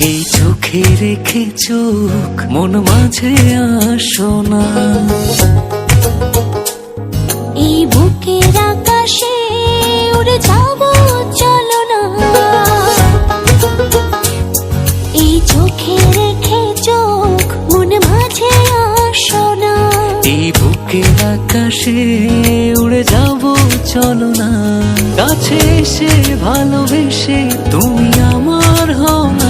রেখে চোখ মন মাঝে আসো না এই বুকের আকাশে উড়ে যাব চলো না এই চোখে রেখে চোখ মন মাঝে আসো না এই বুকের আকাশে উড়ে যাব চলো না কাছে এসে ভালোবেসে তুমি আমার হও না।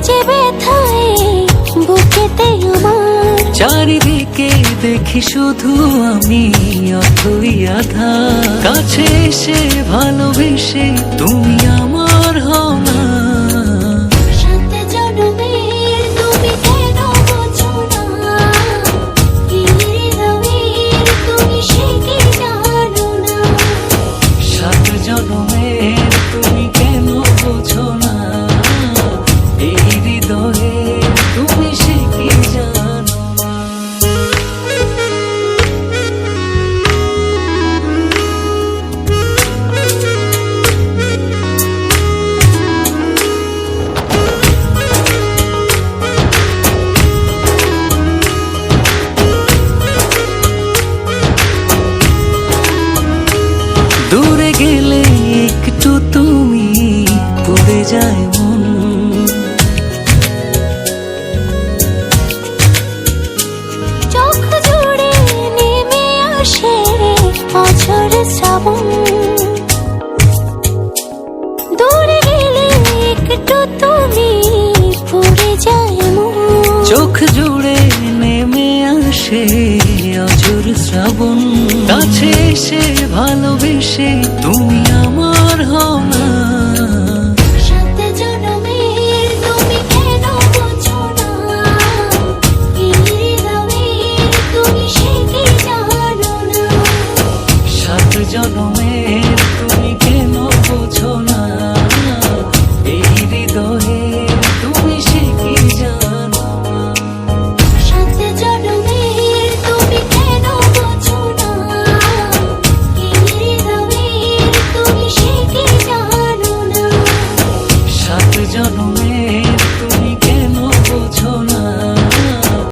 যে ব্যথায় বুকেতে আমার। চারিদিকে দেখি শুধু আমি অথই আধা। কাছে এসে ভালোবেসে তুমি আমার হও না। সাত দূরে গেলে একটু তুমি পড়ে যায় মন। চোখ জুড়ে নেমে আসে অঝর শ্রাবণ। দূরে গেলে একটু তুমি পড়ে যায় মন। চোখ জুড়ে আসে অজর শ্রাবণ। কাছে এসে ভালোবেসে তুমি আমার হও না? 这不。